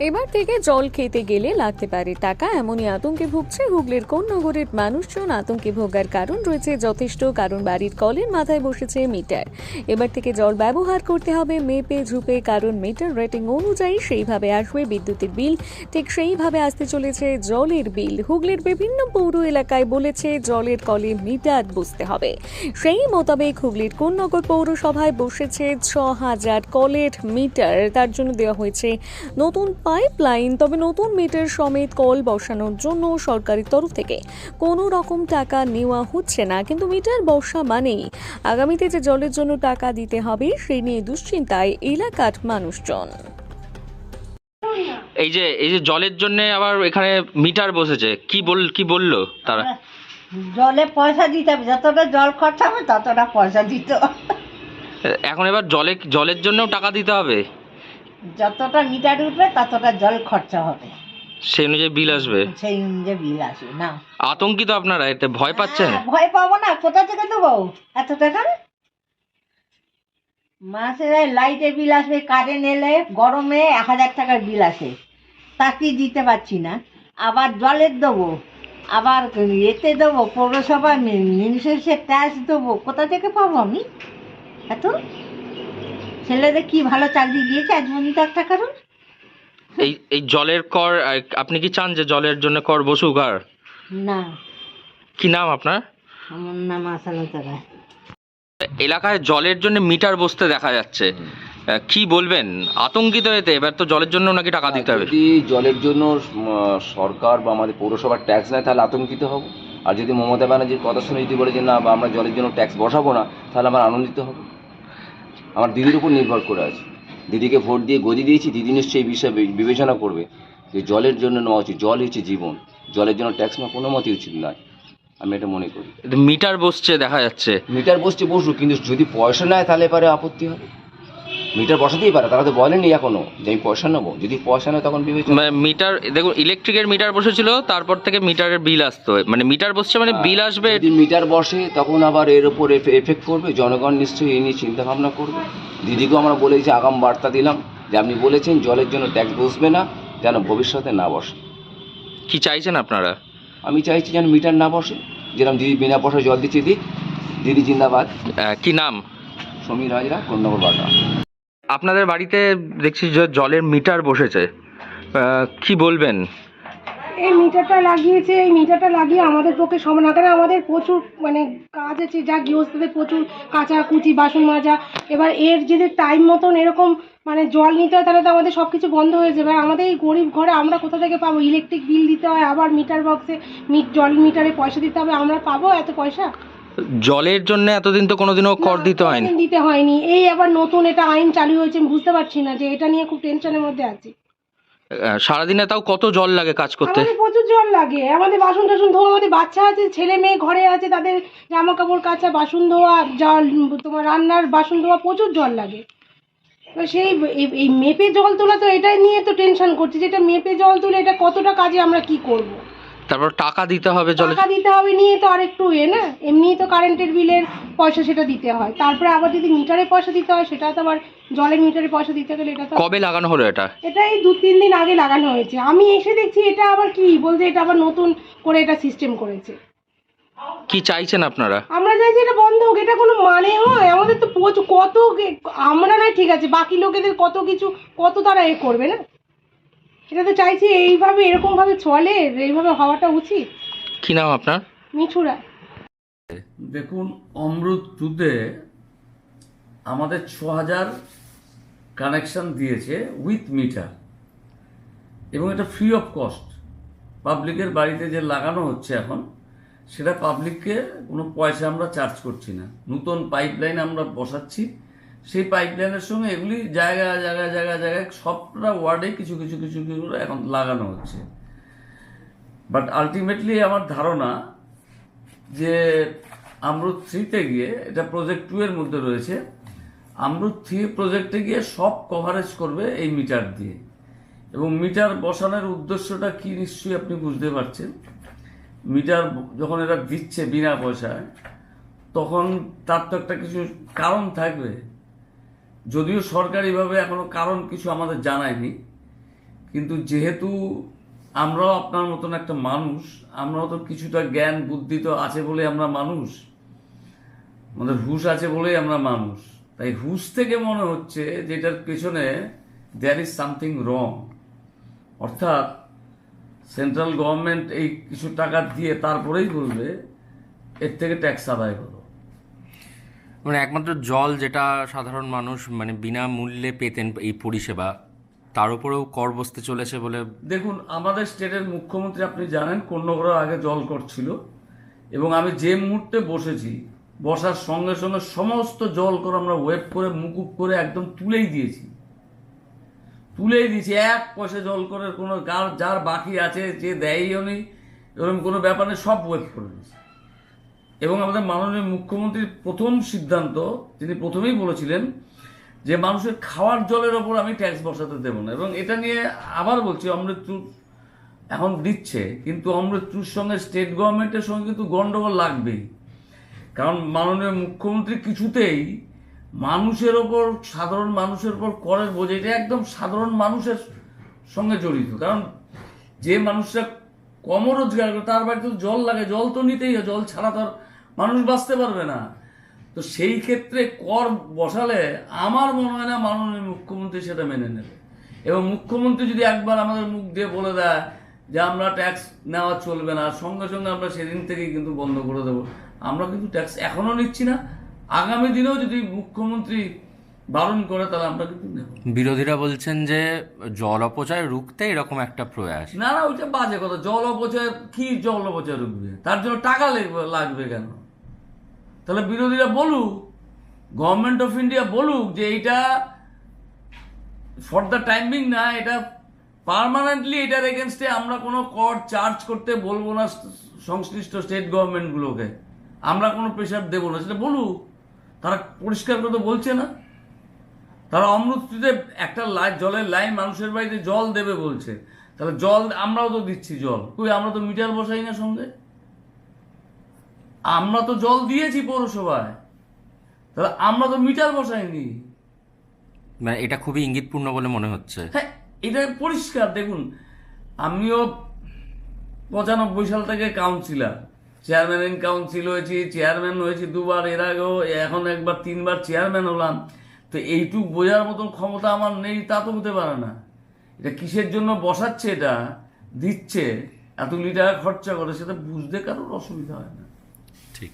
এবার থেকে জল খেতে গেলে লাগতে পারে টাকা। এমনই আতঙ্কে ভুগছে হুগলির কোন নগরের মানুষজন। আতঙ্কে ভোগার কারণ রয়েছে যথেষ্ট, কারণ বাড়ির কলের মাথায় বসেছে মিটার। এবার থেকে জল ব্যবহার করতে হবে, মেপে ঝুপে, কারণ মিটার রেটিং অনুযায়ী সেইভাবে আসবে, বিদ্যুতের বিল ঠিক সেইভাবে আসতে চলেছে, জলের বিল। হুগলির বিভিন্ন পৌর এলাকায় বলেছে জলের কলে মিটার বসতে হবে। সেই মোতাবেক হুগলির কোন্নগর পৌরসভায় বসেছে ছ হাজার কলের মিটার, তার জন্য দেওয়া হয়েছে নতুন পাইপ লাইন তবে নতুন মিটার সমেত কল বসানোর জন্য সরকারের তরফ থেকে কোনো রকম টাকা নেওয়া হচ্ছে না। কিন্তু মিটার বসা মানেই আগামীতে যে জলের জন্য টাকা দিতে হবে সেই নিয়ে দুশ্চিন্তায় এলাকার মানুষজন। এই যে এই যে জলের জন্য আবার এখানে মিটার বসেছে কি বল কি বলল তারা? জলে পয়সা দিতে হবে যতটা জল খরচা হবে ততটা পয়সা দিতে হবে। এখন এবার জলে জলের জন্যও টাকা দিতে হবে। যতটা মিটার উঠবে ততটা জল খরচা হবে। সেই অনুযায়ী বিল আসবে? সেই অনুযায়ী বিল আসবে না। আতঙ্কিত আপনারা? এতে ভয় পাচ্ছেন? হ্যাঁ, ভয় পাবো না। কোথা থেকে দেবো? এত টাকা? মাসে লাইটের বিল আসবে কারেন্ট এলে গরমে এক হাজার টাকার বিল আসে। তা কি দিতে পারছি না। আবার জলের দেবো আবার এতে দেবো পৌরসভা মিউনিসিপ্যালিটি ট্যাক্স দেবো। কোথা থেকে পাবো আমি? এত? ছেলেদের কি ভালো চাকরি দিয়েছে? আজ পর্যন্ত একটা কারণ। এই এই জলের কর আপনি কি চান যে জলের জন্য কর বসুক আর? না। কি নাম আপনার? আমার নাম আসালতা রায়। এলাকায় জলের জন্য মিটার বসতে দেখা যাচ্ছে। কি বলবেন? আতঙ্কিত এতে এবার তো জলের জন্য নাকি টাকা দিতে হবে? যদি জলের জন্য সরকার বা আমাদের পৌরসভার ট্যাক্স নেয় তাহলে আতঙ্কিত হব। আর যদি মমতা ব্যানার্জির কথা শুনে যদি বলে যে না বা আমরা জলের জন্য ট্যাক্স বসাবো না তাহলে আমার আনন্দিত হব। আমার দিদির উপর নির্ভর করে আছে। দিদিকে ভোট দিয়ে গদি দিয়েছি দিদি নিশ্চয়ই এই বিষয়ে বিবেচনা করবে যে জলের জন্য নেওয়া উচিত। জল হচ্ছে জীবন। জলের জন্য ট্যাক্স নেওয়া কোনো মতেই উচিত নয় আমি এটা মনে করি। মিটার বসছে দেখা যাচ্ছে। মিটার বসছে বসুক কিন্তু যদি পয়সা নেয় তাহলে এবারে আপত্তি হবে মিটার বসাতেই পারে তারা তো বলেনি এখনও যে আমি পয়সা নেব। যদি পয়সা নেয় তখন বিবেচনা মানে মিটার দেখুন ইলেকট্রিকের মিটার বসেছিল তারপর থেকে মিটারের বিল আসতো। মানে মিটার বসছে মানে বিল আসবে যদি মিটার বসে তখন আবার এর উপর এফেক্ট করবে। জনগণ নিশ্চয়ই এই নিয়ে চিন্তা ভাবনা করবে। দিদিকেও আমরা বলেছি আগাম বার্তা দিলাম যে আপনি বলেছেন জলের জন্য ট্যাক্স বসবে না যেন ভবিষ্যতে না বসে। কি চাইছেন আপনারা? আমি চাইছি যেন মিটার না বসে। যেরকম দিদি বিনা পয়সা জল দিচ্ছে দিক দিদি জিন্দাবাদ। কি নাম? সমীর হাজরা কন্যাগর বাটা আপনাদের বাড়িতে দেখছি যে জলের মিটার বসেছে। কি বলবেন? এই মিটারটা লাগিয়েছে, এই মিটারটা লাগিয়ে আমাদের পক্ষে সমান কারণ আমাদের প্রচুর মানে কাজ আছে, যা গৃহস্থদের প্রচুর কাঁচা কুচি, বাসন মাজা। এবার এর যদি টাইম মতন এরকম মানে জল নিতে হয়, তাহলে তো আমাদের সব কিছু বন্ধ হয়ে যাবে। আমাদের এই গরিব ঘরে আমরা কোথা থেকে পাবো? ইলেকট্রিক বিল দিতে হয়, আবার মিটার বক্সে মিট জল মিটারে পয়সা দিতে হবে। আমরা পাবো এত পয়সা? জলের জন্য এতদিন তো কোনোদিনও কর দিতে হয়নি। দিতে হয়নি। এই আবার নতুন এটা আইন চালু হয়েছে আমি বুঝতে পারছি না যে এটা নিয়ে খুব টেনশনের মধ্যে আছি। আহ, সারাদিনে তাও কত জল লাগে কাজ করতে? আমাদের প্রচুর জল লাগে। আমাদের বাসন টাসন ধোয়া আমাদের বাচ্চা আছে ছেলে মেয়ে ঘরে আছে তাদের জামা কাপড় কাচা বাসন ধোয়া জল তোমার রান্নার বাসন ধোয়া প্রচুর জল লাগে। এবার সেই এই- এই মেপে জল তোলা তো এটাই নিয়ে তো টেনশন করছি যেটা মেপে জল তুলে এটা কতটা কাজে আমরা কি করব? তারপর টাকা দিতে হবে জলে টাকা দিতে হবে নিয়ে তো আরেকটু এ না? এমনিই তো কারেন্টের বিলের পয়সা সেটা দিতে হয়। তারপরে আবার যদি মিটারে পয়সা দিতে হয় সেটা তো আবার জলের মিটারে পয়সা দিতে গেলে এটা তো কবে লাগানো হলো এটা? এটা এই দু তিন দিন আগে লাগানো হয়েছে। আমি এসে দেখছি এটা আবার কি? বলতে এটা আবার নতুন করে এটা সিস্টেম করেছে। কি চাইছেন আপনারা? আমরা চাইছি এটা বন্ধ হোক এটা কোনো মানে হয় আমাদের তো প্রচুর কত আমরা না ঠিক আছে। বাকি লোকেদের কত কিছু কত তারা এ করবে না? এটা তো চাইছি এইভাবে এরকম ভাবে চলে এইভাবে হওয়াটা উচিত। কি নাম আপনার? মিঠুরা দেখুন অমৃত টুতে আমাদের ছ হাজার কানেকশন দিয়েছে উইথ মিটার এবং এটা ফ্রি অফ কস্ট পাবলিকের বাড়িতে যে লাগানো হচ্ছে এখন সেটা পাবলিককে কোনো পয়সা আমরা চার্জ করছি না। নতুন পাইপলাইন আমরা বসাচ্ছি। সেই পাইপলাইনের সঙ্গে এগুলি জায়গা জায়গা জায়গা, জায়গায় সবটা ওয়ার্ডে কিছু কিছু কিছু কিছু এখন লাগানো হচ্ছে। বাট আলটিমেটলি আমার ধারণা যে আমরুত থ্রিতে গিয়ে, এটা প্রজেক্ট টু এর মধ্যে রয়েছে আমরুত থ্রি প্রজেক্টে গিয়ে সব কভারেজ করবে এই মিটার দিয়ে। এবং মিটার বসানোর উদ্দেশ্যটা কি নিশ্চয়ই আপনি বুঝতে পারছেন? মিটার যখন এরা দিচ্ছে বিনা পয়সায়, তখন তার তো একটা কিছু কারণ থাকবে। যদিও সরকারিভাবে এখনও কারণ কিছু আমাদের জানায়নি, কিন্তু যেহেতু আমরাও আপনার মতন একটা মানুষ, আমরাও তো কিছুটা জ্ঞান, বুদ্ধি তো আছে বলে আমরা মানুষ, আমাদের হুশ আছে বলেই আমরা মানুষ। তাই হুশ থেকে মনে হচ্ছে যে এটার পেছনে দেয়ার ইজ সামথিং রং অর্থাৎ সেন্ট্রাল গভর্নমেন্ট এই কিছু টাকা দিয়ে তারপরেই বলবে, এর থেকে ট্যাক্স আদায় করো। মানে একমাত্র জল যেটা সাধারণ মানুষ মানে বিনামূল্যে পেতেন এই পরিষেবা, তার উপরেও কর বসতে চলেছে বলে দেখুন, আমাদের স্টেটের মুখ্যমন্ত্রী আপনি জানেন কন্যগড়ের আগে জল করছিল এবং আমি যে মুহূর্তে বসেছি, বসার সঙ্গে সঙ্গে সমস্ত জল কর আমরা ওয়েব করে, মুকুব করে একদম তুলেই দিয়েছি। তুলেই দিয়েছি, এক পয়সা জল করে কোনো যার বাকি আছে, যে দেয়ও নেই, এরকম কোনো ব্যাপার সব ওয়েব করে দিয়েছি। এবং আমাদের মাননীয় মুখ্যমন্ত্রীর প্রথম সিদ্ধান্ত, তিনি প্রথমেই বলেছিলেন যে মানুষের খাওয়ার জলের ওপর আমি ট্যাক্স বসাতে দেবো না। এবং এটা নিয়ে আবার বলছি অমৃত্যু এখন দিচ্ছে, কিন্তু অমৃত্যুর সঙ্গে স্টেট গভর্নমেন্টের সঙ্গে কিন্তু গন্ডগোল লাগবেই। কারণ মাননীয় মুখ্যমন্ত্রী কিছুতেই মানুষের ওপর, সাধারণ মানুষের ওপর করের বোঝে, এটা একদম সাধারণ মানুষের সঙ্গে জড়িত। কারণ যে মানুষরা কম রোজগার করে, তার বাড়িতে জল লাগে, জল তো নিতেই হয়, জল ছাড়া তো আর মানুষ বাঁচতে পারবে না। তো সেই ক্ষেত্রে কর বসালে আমার মনে হয় না মাননীয় মুখ্যমন্ত্রী সেটা মেনে নেবে। এবং মুখ্যমন্ত্রী যদি একবার আমাদের মুখ দিয়ে বলে দেয় যে আমরা ট্যাক্স নেওয়া চলবে না সঙ্গে সঙ্গে আমরা সেদিন থেকেই কিন্তু বন্ধ করে দেবো আমরা কিন্তু ট্যাক্স এখনও নিচ্ছি না। আগামী দিনেও যদি মুখ্যমন্ত্রী বারণ করে তাহলে আমরা কিন্তু নেব। বিরোধীরা বলছেন যে জল অপচয় রুখতে এরকম একটা প্রয়াস। না না ওইটা বাজে কথা। জল অপচয় কি জল অপচয় রুখবে? তার জন্য টাকা লাগবে লাগবে কেন? তাহলে বিরোধীরা বলুক গভর্নমেন্ট অফ ইন্ডিয়া বলুক যে এইটা ফর দ্য টাইমিং না, এটা পার্মানেন্টলি এটার এগেনস্টে আমরা কোনো কর চার্জ করতে বলব না সংশ্লিষ্ট স্টেট গভর্নমেন্টগুলোকে আমরা কোনো প্রেশার দেবো না। সেটা বলুক, তারা পরিষ্কার করে তো বলছে না। তারা অমৃততে একটা লাইন জলের লাইন মানুষের বাড়িতে জল দেবে বলছে। তাহলে জল আমরাও তো দিচ্ছি জল। কই, আমরা তো মিটার বসাই না সঙ্গে। আমরা তো জল দিয়েছি পৌরসভায়। তাহলে আমরা তো মিটার বসাইনি। মানে এটা খুবই ইঙ্গিতপূর্ণ বলে মনে হচ্ছে। হ্যাঁ এটা পরিষ্কার। দেখুন আমিও পঁচানব্বই সাল থেকে কাউন্সিলার চেয়ারম্যান ইন কাউন্সিল হয়েছি চেয়ারম্যান হয়েছি দুবার। এর আগেও এখন একবার তিনবার চেয়ারম্যান হলাম। তো এইটুক বোঝার মতন ক্ষমতা আমার নেই তা তো হতে পারে না। এটা কিসের জন্য বসাচ্ছে এটা? দিচ্ছে। এত লিটার খরচা করে সেটা বুঝতে কারোর অসুবিধা হয় না। ঠিক